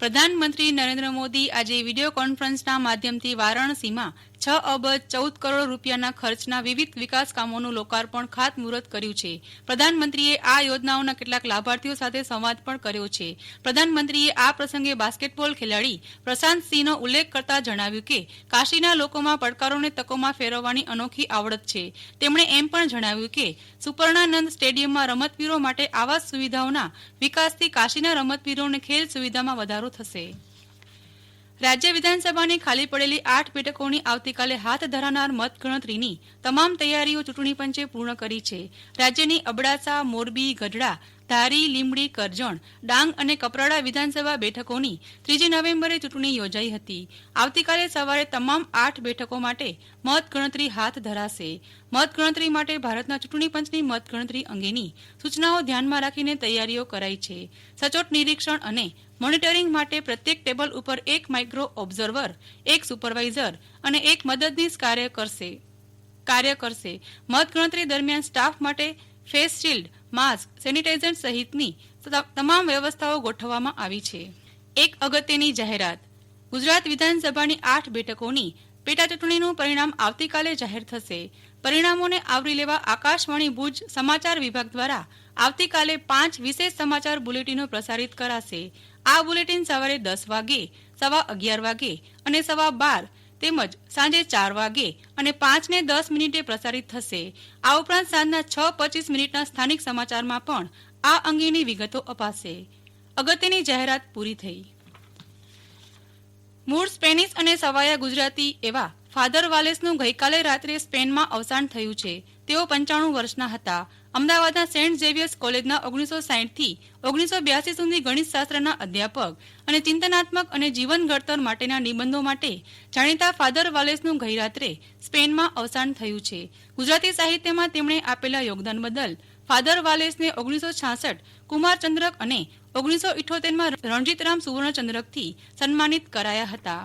પ્રધાનમંત્રી નરેન્દ્ર મોદી આજે વીડિયો કોન્ફરન્સના માધ્યમથી વારાણસીમાં છ અબજ ચૌદ કરોડ રૂપિયાના ખર્ચના વિવિધ વિકાસ કામોનું લોકાર્પણ ખાતમુહૂર્ત કર્યું છે. પ્રધાનમંત્રીએ આ યોજનાઓના કેટલાક લાભાર્થીઓ સાથે સંવાદ પણ કર્યો છે. પ્રધાનમંત્રીએ આ પ્રસંગે બાસ્કેટબોલ ખેલાડી પ્રશાંત સિંહનો ઉલ્લેખ કરતા જણાવ્યું કે, કાશીના લોકોમાં પડકારોને તકોમાં ફેરવવાની અનોખી આવડત છે. તેમણે એમ પણ જણાવ્યું કે, સુપર્ણાનંદ સ્ટેડિયમમાં રમતવીરો માટે આવાસ સુવિધાઓના વિકાસથી કાશીના રમતવીરોને ખેલ સુવિધામાં વધારો થશે. રાજ્ય વિધાનસભાની ખાલી પડેલી આઠ બેઠકોની આવતીકાલે હાથ ધરાનાર મતગણતરીની તમામ તૈયારીઓ ચૂંટણી પંચે પૂર્ણ કરી છે. રાજ્યની અબડાસા, મોરબી, ગઢડા ધારી, લીંબડી, કરજણ, ડાંગ અને કપરાડા વિધાનસભા બેઠકોની ત્રીજી નવેમ્બરે ચૂંટણી યોજાઈ હતી. આવતીકાલે સવારે તમામ આઠ બેઠકો માટે મતગણતરી હાથ ધરાશે. મતગણતરી માટે ભારતના ચૂંટણી પંચની મતગણતરી અંગેની સૂચનાઓ ધ્યાનમાં રાખીને તૈયારીઓ કરાઈ છે. સચોટ નિરીક્ષણ અને મોનિટરિંગ માટે પ્રત્યેક ટેબલ ઉપર એક માઇક્રો ઓબ્ઝર્વર, એક સુપરવાઇઝર અને એક મદદનીશ કાર્ય કરશે. કાર્ય કરશે. મતગણતરી દરમિયાન સ્ટાફ માટે ફેસ શિલ્ડ માસ્ક સેનિટાઇઝર સહિતની તમામ વ્યવસ્થાઓ ગોઠવવામાં આવી છે. એક અગત્યની જાહેરાત, ગુજરાત વિધાનસભાની આઠ બેઠકોની પેટા ચૂંટણીનું પરિણામ આવતીકાલે જાહેર થશે. પરિણામોને આવરી લેવા આકાશવાણી ભુજ સમાચાર વિભાગ દ્વારા આવતીકાલે પાંચ વિશેષ સમાચાર બુલેટિનો પ્રસારિત કરાશે. આ બુલેટિન સવારે દસ વાગે, સવા અગિયાર વાગે અને સવા બાર તેમજ સાંજે ચાર વાગે અને પાંચ ને દસ મિનિટે પ્રસારિત થશે. આ ઉપરાંત સાંજના છ પચીસ મિનિટના સ્થાનિક સમાચારમાં પણ આ અંગેની વિગતો અપાશે. અગત્યની જાહેરાત પૂરી થઈ. મૂળ સ્પેનિશ અને સવાયા ગુજરાતી એવા ફાધર વાલેસનું ગઈકાલે રાત્રે સ્પેનમાં અવસાન થયું છે. તેઓ પંચાણું વર્ષના હતા. અમદાવાદના સેન્ટ ઝેવિયર્સ કોલેજના ઓગણીસો સાહીઠથી ઓગણીસો બ્યાસી સુધી ગણિતશાસ્ત્રના અધ્યાપક અને ચિંતનાત્મક અને જીવન ઘડતર માટેના નિબંધો માટે જાણીતા ફાધર વાલેસનું ગઈરાત્રે સ્પેનમાં અવસાન થયું છે. ગુજરાતી સાહિત્યમાં તેમણે આપેલા યોગદાન બદલ ફાધર વાલેસને ઓગણીસો છાસઠ કુમારચંદ્રક અને ઓગણીસો ઇઠોતેરમાં રણજીતરામ સુવર્ણચંદ્રકથી સન્માનિત કરાયા હતા.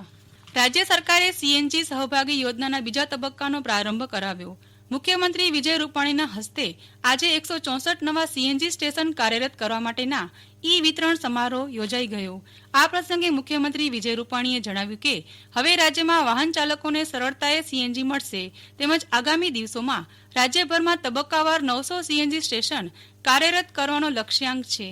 રાજ્ય સરકારે સીએનજી સહભાગી યોજનાના બીજા તબક્કાનો પ્રારંભ કરાવ્યો. મુખ્યમંત્રી વિજય રૂપાણીના હસ્તે આજે એકસો ચોસઠ નવા સીએનજી સ્ટેશન કાર્યરત કરવા માટેના ઈ વિતરણ સમારોહ યોજાઈ ગયો. આ પ્રસંગે મુખ્યમંત્રી વિજય રૂપાણીએ જણાવ્યું કે, હવે રાજ્યમાં વાહન ચાલકોને સરળતાએ સીએનજી મળશે, તેમજ આગામી દિવસોમાં રાજ્યભરમાં તબક્કાવાર નવસો સીએનજી સ્ટેશન કાર્યરત કરવાનો લક્ષ્યાંક છે.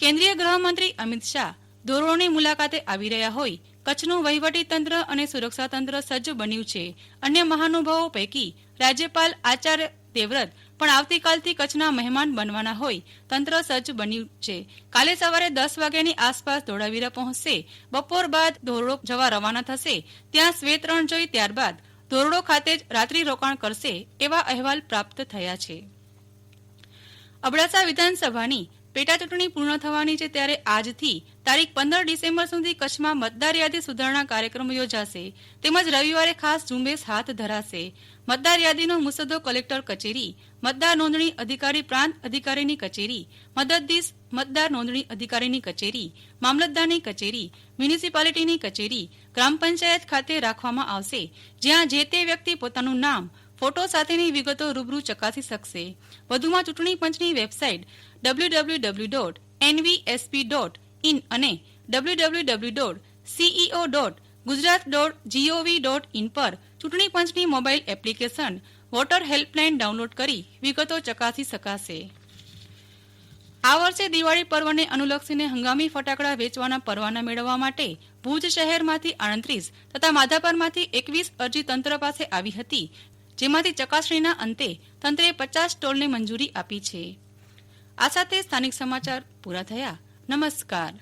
કેન્દ્રીય ગૃહમંત્રી અમિત શાહ ધોરણોની મુલાકાતે આવી રહ્યા હોય, કચ્છનું વહીવટી તંત્ર અને સુરક્ષા તંત્ર સજ્જ બન્યું છે. અન્ય મહાનુભાવો પૈકી રાજ્યપાલ આચાર્ય દેવવ્રત પણ આવતીકાલથી કચ્છના મહેમાન બનવાના હોય, તંત્ર સજ્જ બન્યું છે. કાલે સવારે દસ વાગ્યાની આસપાસ ધોળાવીરા પહોંચશે. બપોર બાદ ધોરડો જવા રવાના થશે. ત્યાં શ્વેત રણ જોઈ ત્યારબાદ ધોરડો ખાતે જ રાત્રિ રોકાણ કરશે એવા અહેવાલ પ્રાપ્ત થયા છે. અબડાસા વિધાનસભાની પેટા ચૂંટણી પૂર્ણ થવાની છે ત્યારે આજથી તારીખ પંદર ડિસેમ્બર સુધી કચ્છમાં મતદાર યાદી સુધારણા કાર્યક્રમ યોજાશે. તેમજ રવિવારે ખાસ ઝુંબેશ હાથ ધરાશે. મતદાર યાદીનો મુસદ્દો કલેક્ટર કચેરી, મતદાર નોંધણી અધિકારી પ્રાંત અધિકારીની કચેરી, મદદદીશ મતદાર નોંધણી અધિકારીની કચેરી, મામલતદારની કચેરી, મ્યુનિસિપાલિટીની કચેરી, ગ્રામ પંચાયત ખાતે રાખવામાં આવશે. જ્યાં જે તે વ્યક્તિ પોતાનું નામ ફોટો સાથેની વિગતો રૂબરૂ ચકાસી શકશે. વધુમાં ચૂંટણી પંચની website W dot NVSP dot in અને W dot CEO dot Gujarat dot GOV dot in પર ચૂંટણી પંચની mobile application voter helpline download કરી વિગતો ચકાસી શકાશે. આ વર્ષે દિવાળી પર્વને અનુલક્ષીને હંગામી ફટાકડા વેચવાના પરવાના મેળવવા માટે ભુજ શહેરમાંથી આડત્રીસ તથા માધાપરમાંથી એકવીસ અરજી તંત્ર પાસે આવી હતી. જેમાંથી ચકાસણીના અંતે તંત્રે પચાસ સ્ટોલને મંજૂરી આપી છે. આ સાથે સ્થાનિક સમાચાર પૂરા થયા. નમસ્કાર.